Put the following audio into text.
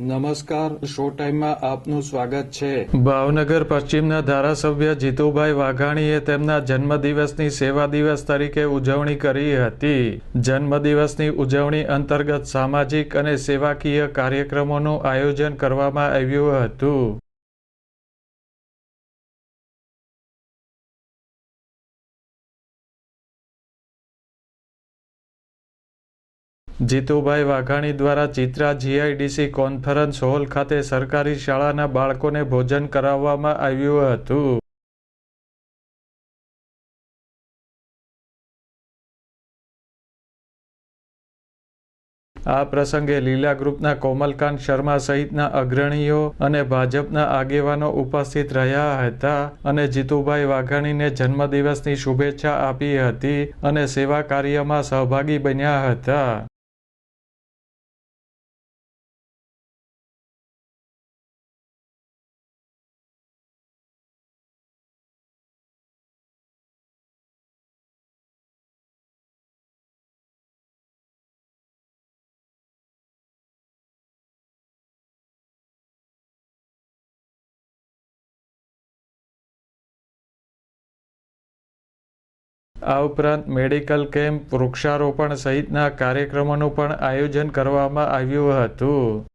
નમસ્કાર, શો ટાઈમમાં આપનું સ્વાગત છે. ભાવનગર પશ્ચિમના ધારાસભ્ય જીતુભાઈ વાઘાણીએ તેમના જન્મદિવસની સેવા દિવસ તરીકે ઉજવણી કરી હતી. જન્મદિવસની ઉજવણી અંતર્ગત સામાજિક અને સેવાકીય કાર્યક્રમોનું આયોજન કરવામાં આવ્યું હતું. જીતુભાઈ વાઘાણી દ્વારા ચિત્રા જીઆઈડીસી કોન્ફરન્સ હોલ ખાતે સરકારી શાળાના બાળકોને ભોજન કરાવવામાં આવ્યું હતું. આ પ્રસંગે લીલા ગ્રુપના કોમલકાંત શર્મા સહિતના અગ્રણીઓ અને ભાજપના આગેવાનો ઉપસ્થિત રહ્યા હતા અને જીતુભાઈ વાઘાણીને જન્મદિવસની શુભેચ્છા આપી હતી અને સેવા કાર્યમાં સહભાગી બન્યા હતા. આ ઉપરાંત મેડિકલ કેમ્પ વૃક્ષારોપણ સહિતના કાર્યક્રમોનું પણ આયોજન કરવામાં આવ્યું હતું.